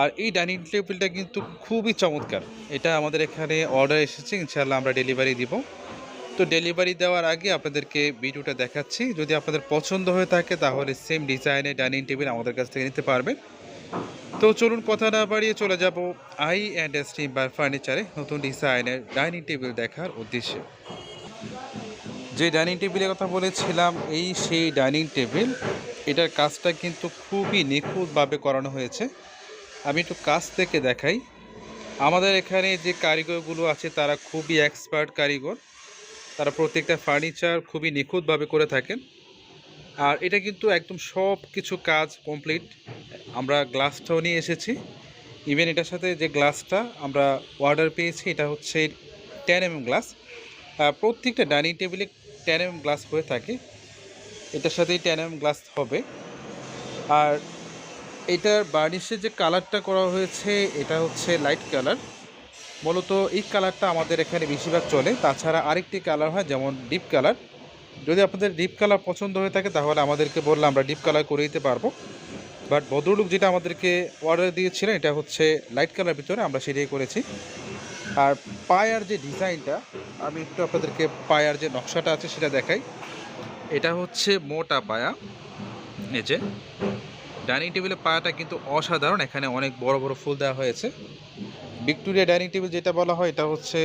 আর এই ডাইনিং টেবিলটা কিন্তু খুবই চমৎকার। এটা আমাদের এখানে অর্ডার এসেছে ইনশাল্লাহ আমরা ডেলিভারি দিব। তো ডেলিভারি দেওয়ার আগে আপনাদেরকে ভিডিওটা দেখাচ্ছি। যদি আপনাদের পছন্দ হয়ে থাকে, তাহলে সেম ডিজাইনের ডাইনিং টেবিল আমাদের কাছ থেকে নিতে পারবেন। তো চলুন কথা না বাড়িয়ে চলে যাব আই অ্যান্ড এস টিম বা ফার্নিচারে নতুন ডিজাইনের ডাইনিং টেবিল দেখার উদ্দেশ্যে। যে ডাইনিং টেবিলের কথা বলেছিলাম, এই সেই ডাইনিং টেবিল এটার কাজটা কিন্তু খুবই নিখুঁতভাবে করানো হয়েছে। আমি একটু কাছ থেকে দেখাই। আমাদের এখানে যে কারিগরগুলো আছে, তারা খুবই এক্সপার্ট কারিগর। তারা প্রত্যেকটা ফার্নিচার খুবই নিখুঁতভাবে করে থাকেন। আর এটা কিন্তু একদম সব কিছু কাজ কমপ্লিট আমরা গ্লাসটাও নিয়ে এসেছি। ইভেন এটার সাথে যে গ্লাসটা আমরা অর্ডার পেয়েছি, এটা হচ্ছে টেন এম গ্লাস প্রত্যেকটা ডাইনিং টেবিলে টেন এম গ্লাস হয়ে থাকে। এটার সাথেই টেন এম গ্লাস হবে। আর এটার বার্নিশের যে কালারটা করা হয়েছে, এটা হচ্ছে লাইট কালার মূলত এই কালারটা আমাদের এখানে বেশিরভাগ চলে। তাছাড়া আরেকটি কালার হয় যেমন ডিপ কালার যদি আপনাদের ডিপ কালার পছন্দ হয়ে থাকে, তাহলে আমাদেরকে বললে আমরা ডিপ কালার করে দিতে পারব। বাট ভদ্রলোক যেটা আমাদেরকে অর্ডার দিয়েছিলেন, এটা হচ্ছে লাইট কালার ভিতরে আমরা সেটাই করেছি। আর পায়ার যে ডিজাইনটা আমি একটু আপনাদেরকে পায়ার যে নকশাটা আছে সেটা দেখাই। এটা হচ্ছে মোটা পায়া যে। ডাইনিং টেবিলের পায়াটা কিন্তু অসাধারণ। এখানে অনেক বড় বড় ফুল দেওয়া হয়েছে। ভিক্টোরিয়া ডাইনিং টেবিল যেটা বলা হয়, এটা হচ্ছে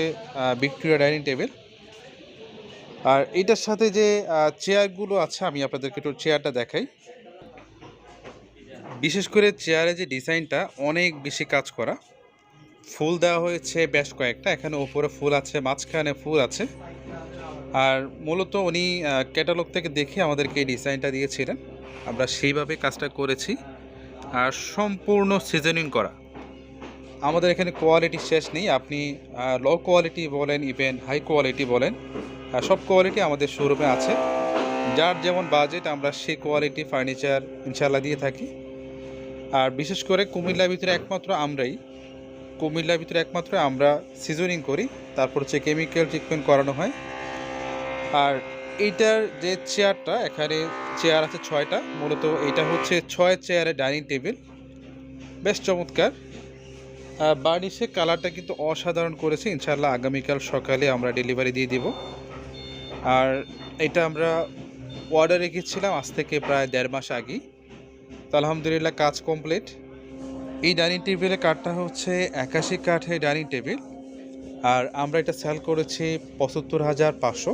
ভিক্টোরিয়া ডাইনিং টেবিল। আর এটার সাথে যে চেয়ারগুলো আছে, আমি আপনাদেরকে একটু চেয়ারটা দেখাই। বিশেষ করে চেয়ারে যে ডিজাইনটা, অনেক বেশি কাজ করা। ফুল দেওয়া হয়েছে বেশ কয়েকটা। এখানে উপরে ফুল আছে, মাঝখানে ফুল আছে। আর মূলত উনি ক্যাটালগ থেকে দেখে আমাদেরকে এই ডিজাইনটা দিয়েছিলেন। আমরা সেইভাবে কাজটা করেছি আর সম্পূর্ণ সিজনিং করা। আমাদের এখানে কোয়ালিটি শেষ নেই। আপনি লো কোয়ালিটি বলেন ইভেন হাই কোয়ালিটি বলেন সব কোয়ালিটি আমাদের শোরুমে আছে। যার যেমন বাজেট আমরা সেই কোয়ালিটি ফার্নিচার ইনশাল্লাহ দিয়ে থাকি। আর বিশেষ করে কুমিল্লার ভিতরে একমাত্র আমরাই। কুমিল্লার ভিতরে একমাত্র আমরা সিজনিং করি। তারপর হচ্ছে কেমিক্যাল ট্রিটমেন্ট করানো হয়। আর এইটার যে চেয়ারটা এখানে চেয়ার আছে ছয়টা, মূলত এটা হচ্ছে ছয় চেয়ারের ডাইনিং টেবিল, বেশ চমৎকার। বার্নিশে কালারটা কিন্তু অসাধারণ করেছে ইনশাল্লাহ আগামীকাল সকালে আমরা ডেলিভারি দিয়ে দিব। আর এটা আমরা অর্ডার রেখেছিলাম আজ থেকে প্রায় দেড় মাস আগেই তো আলহামদুলিল্লাহ কাজ কমপ্লিট এই ডাইনিং টেবিলের কাঠটা হচ্ছে একাশি কাঠের ডাইনিং টেবিল। আর আমরা এটা সেল করেছি পঁচাত্তর হাজার পাঁচশো।